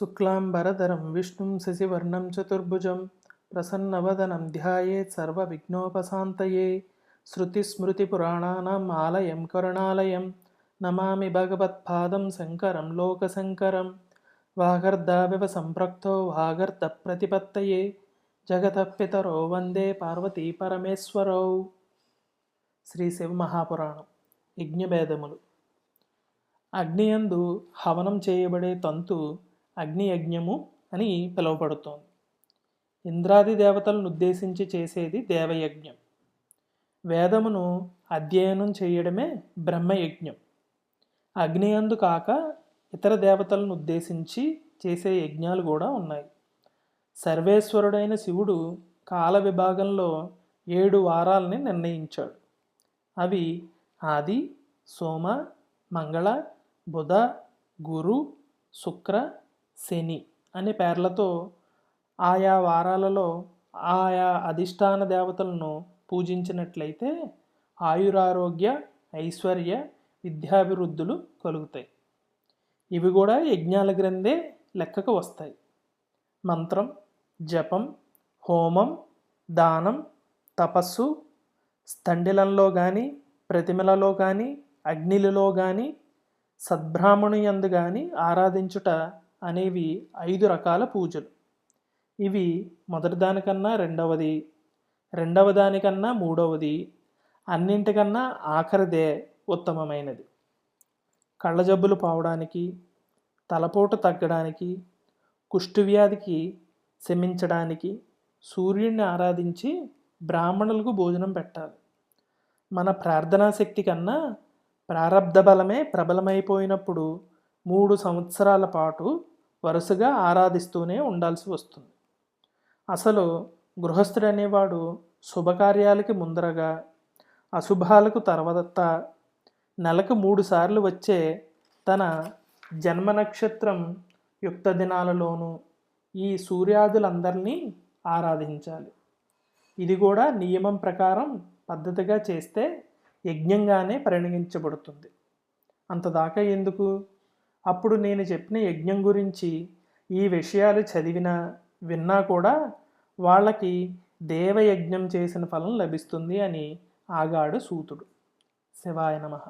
శుక్లాంబరధరం విష్ణుం శశివర్ణం చతుర్భుజం ప్రసన్నవదనం ధ్యాయేత్ సర్వవిఘ్నోపశాంతయే. శృతిస్మృతిపురాణానాం ఆలయం కరుణాలయం. నమామి భగవత్పాదం శంకరం లోకశంకరం. వాగర్ధావివ సంప్రక్తో వాగర్ధ ప్రతిపత్తయే జగతః పితరో వందే పార్వతీ పరమేశ్వరౌ. శ్రీ శివ మహాపురాణం. యజ్ఞభేదములు. అగ్నియందు హవనం చేయబడే తంతు అగ్నియజ్ఞము అని పిలువబడుతోంది. ఇంద్రాది దేవతలను ఉద్దేశించి చేసేది దేవయజ్ఞం. వేదమును అధ్యయనం చేయడమే బ్రహ్మయజ్ఞం. అగ్నియందు కాక ఇతర దేవతలను ఉద్దేశించి చేసే యజ్ఞాలు కూడా ఉన్నాయి. సర్వేశ్వరుడైన శివుడు కాల విభాగంలో ఏడు వారాలని నిర్ణయించాడు. అవి ఆది సోమ మంగళ బుధ గురు శుక్ర శని అనే పేర్లతో ఆయా వారాలలో ఆయా అధిష్టాన దేవతలను పూజించినట్లయితే ఆయురారోగ్య ఐశ్వర్య విద్యాభివృద్ధులు కలుగుతాయి. ఇవి కూడా యజ్ఞాల గ్రంథే లెక్కకు వస్తాయి. మంత్రం జపం హోమం దానం తపస్సు స్థండిలంలో కానీ ప్రతిమలలో కానీ అగ్నిలలో కానీ సద్బ్రాహ్మణు యందు కానీ ఆరాధించుట అనేవి ఐదు రకాల పూజలు. ఇవి మొదటి దానికన్నా రెండవది రెండవ దానికన్నా మూడవది అన్నింటికన్నా ఆఖరిదే ఉత్తమమైనది. కళ్ళజబ్బులు పోవడానికి తలపోటు తగ్గడానికి కుష్ఠువ్యాధికి శమించడానికి సూర్యుడిని ఆరాధించి బ్రాహ్మణులకు భోజనం పెట్టాలి. మన ప్రార్థనా శక్తి కన్నా ప్రారంధ బలమే ప్రబలమైపోయినప్పుడు మూడు సంవత్సరాల పాటు వరుసగా ఆరాధిస్తూనే ఉండాల్సి వస్తుంది. అసలు గృహస్థుడు అనేవాడు శుభకార్యాలకి ముందరగా అశుభాలకు తర్వాత నెలకు మూడుసార్లు వచ్చే తన జన్మ నక్షత్రం యుక్త దినాలలోనూ ఈ సూర్యాదులందరినీ ఆరాధించాలి. ఇది కూడా నియమం ప్రకారం పద్ధతిగా చేస్తే యజ్ఞంగానే పరిగణించబడుతుంది అంతదాకా ఎందుకు? అప్పుడు నేను చెప్పిన యజ్ఞం గురించి ఈ విషయాలు చదివినా విన్నా కూడా వాళ్ళకి దేవయజ్ఞం చేసిన ఫలం లభిస్తుంది అని ఆగాడు సూతుడు. శివాయ నమః.